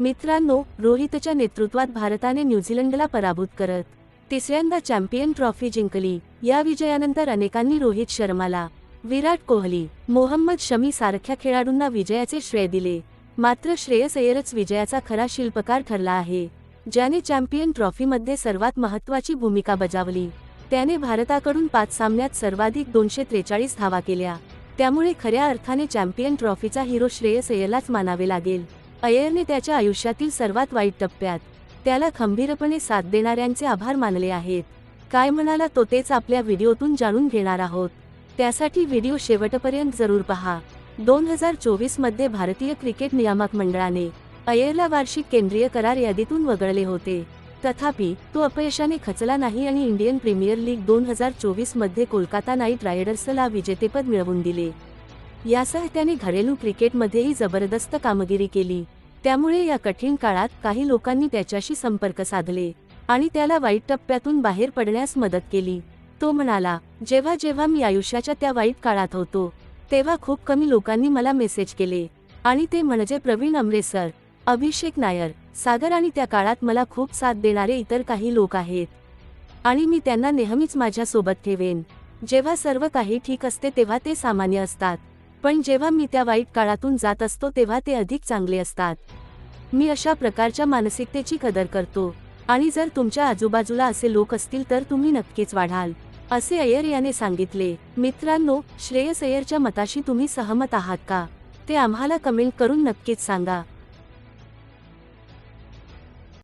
मित्रांनो रोहितच्या नेतृत्वात भारताने न्यूझीलंडला पराभूत करत तिसऱ्यांदा चॅम्पियन ट्रॉफी जिंकली. या विजयानंतर अनेकांनी रोहित शर्माला विराट कोहली मोहम्मद शमी सारख्या खेळाडूंना विजयाचे श्रेय दिले. मात्र श्रेयस अय्यरच विजयाचा खरा शिल्पकार ठरला आहे. ज्याने चॅम्पियन ट्रॉफीमध्ये सर्वात महत्त्वाची भूमिका बजावली. त्याने भारताकडून पाच सामन्यात सर्वाधिक दोनशे त्रेचाळीस धावा केल्या. त्यामुळे खऱ्या अर्थाने चॅम्पियन ट्रॉफीचा हिरो श्रेयस अय्यरलाच मानावे लागेल. अय्यरने त्याच्या आयुष्यातील सर्वात वाईट टप्प्यात त्याला खंबीरपणे साथ देणाऱ्यांचे आभार मानले आहेत. काय म्हणाला तो तेच आपल्या व्हिडिओतून जाणून घेणार आहोत. त्यासाठी व्हिडिओ शेवटपर्यंत जरूर पहा. दोन हजार चोवीसमध्ये भारतीय क्रिकेट नियामक मंडळाने अय्यरला वार्षिक केंद्रीय करार यादीतून वगळले होते. तथापि तो अपयशाने खचला नाही आणि इंडियन प्रीमियर लीग दोन हजार चोवीसमध्ये कोलकाता नाईट रायडर्सला विजेतेपद मिळवून दिले. यासह त्याने घरेलू क्रिकेटमध्येही जबरदस्त कामगिरी केली. त्यामुळे या कठीण काळात काही लोकांनी त्याच्याशी संपर्क साधले आणि त्याला वाईट टप्प्यातून बाहेर पडण्यास मदत केली. तो म्हणाला जेव्हा जेव्हा मी आयुष्याच्या त्या वाईट काळात होतो तेव्हा खूप कमी लोकांनी मला मेसेज केले आणि ते म्हणजे प्रवीण अमरेसर अभिषेक नायर सागर आणि त्या काळात मला खूप साथ देणारे इतर काही लोक आहेत. आणि मी त्यांना नेहमीच माझ्यासोबत ठेवेन. जेव्हा सर्व काही ठीक असते तेव्हा ते सामान्य असतात. पण जेव्हा मी त्या वाईट काळातून जात असतो तेव्हा ते अधिक चांगले असतात. मी अशा प्रकारच्या मानसिकतेची कदर करतो. आणि जर तुमच्या आजूबाजूला असे लोक असतील तर तुम्ही नक्कीच वाढाल असे अय्यर याने सांगितले. मित्रांनो श्रेयस अय्यरच्या मताशी तुम्ही सहमत आहात का? ते आम्हाला कमेंट करून नक्कीच सांगा.